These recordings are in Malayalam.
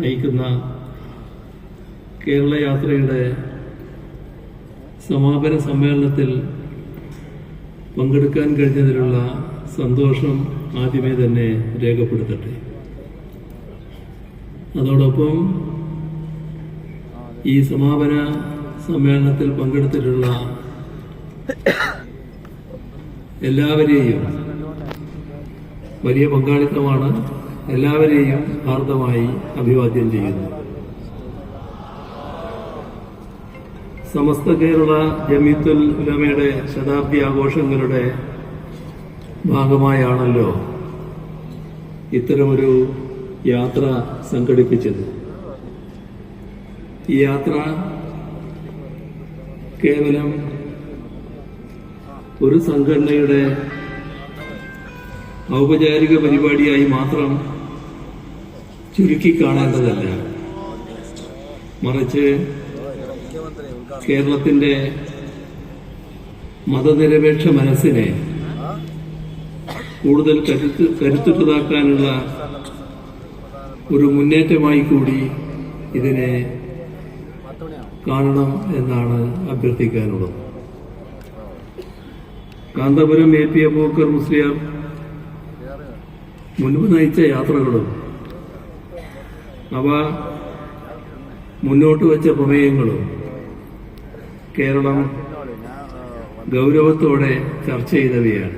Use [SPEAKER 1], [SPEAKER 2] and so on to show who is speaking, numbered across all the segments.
[SPEAKER 1] നയിക്കുന്ന കേരള യാത്രയുടെ സമാപന സമ്മേളനത്തിൽ പങ്കെടുക്കാൻ കഴിഞ്ഞതിലുള്ള സന്തോഷം ആദ്യമേ തന്നെ രേഖപ്പെടുത്തട്ടെ. അതോടൊപ്പം ഈ സമാപന സമ്മേളനത്തിൽ പങ്കെടുത്തിട്ടുള്ള എല്ലാവരെയും വലിയ പങ്കാളിത്തമാണ്. എല്ലാവരെയും ഹാർദമായി അഭിവാദ്യം ചെയ്യുന്നു. സമസ്ത കേരള ജമീത്തുൽ ഉലമയുടെ ശതാബ്ദി ആഘോഷങ്ങളുടെ ഭാഗമായാണല്ലോ ഇത്തരമൊരു യാത്ര സംഘടിപ്പിച്ചത്. ഈ യാത്ര കേവലം ഒരു സംഘടനയുടെ ഔപചാരിക പരിപാടിയായി മാത്രം ചുരുക്കി കാണേണ്ടതല്ല. മറിച്ച് കേരളത്തിന്റെ മതനിരപേക്ഷ മനസ്സിനെ കൂടുതൽ കരുത്ത് കരുത്തുറ്റതാക്കാനുള്ള ഒരു മുന്നേറ്റമായി കൂടി ഇതിനെ കാണണം എന്നാണ് അഭ്യർത്ഥിക്കാനുള്ളത്. കാന്തപുരം എ പി അബൂക്കർ മുസ്ലിയാർ മുൻപ് നയിച്ച യാത്രകളും അവ മുന്നോട്ട് വെച്ച പ്രമേയങ്ങളും കേരളം ഗൗരവത്തോടെ ചർച്ച ചെയ്തവയാണ്.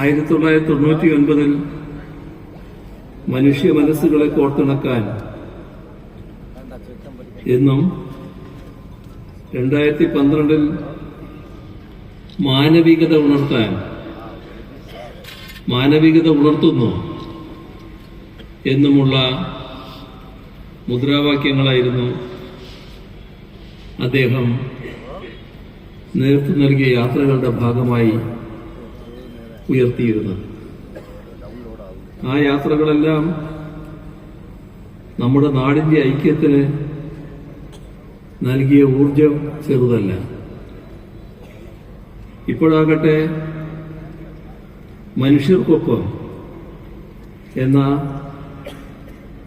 [SPEAKER 1] ആയിരത്തി തൊള്ളായിരത്തി തൊണ്ണൂറ്റി ഒൻപതിൽ മനുഷ്യ മനസ്സുകളെ കോർത്തിണക്കാൻ എന്നും രണ്ടായിരത്തി പന്ത്രണ്ടിൽ മാനവികത ഉണർത്താൻ മാനവികത ഉണർത്തുന്നു. എന്നുമുള്ള മുദ്രാവാക്യങ്ങളായിരുന്നു അദ്ദേഹം നേതൃത്വം നൽകിയ യാത്രകളുടെ ഭാഗമായി ഉയർത്തിയിരുന്നത്. ആ യാത്രകളെല്ലാം നമ്മുടെ നാടിന്റെ ഐക്യത്തിന് നൽകിയ ഊർജം ചെറുതല്ല. ഇപ്പോഴാകട്ടെ മനുഷ്യർക്കൊപ്പം എന്ന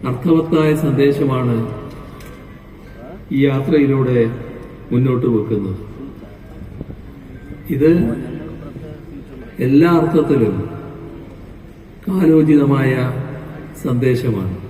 [SPEAKER 1] അർത്ഥവത്തായ സന്ദേശമാണ് ഈ യാത്രയിലൂടെ മുന്നോട്ട് വെക്കുന്നത്. ഇത് എല്ലാ അർത്ഥത്തിലും കാലോചിതമായ സന്ദേശമാണ്.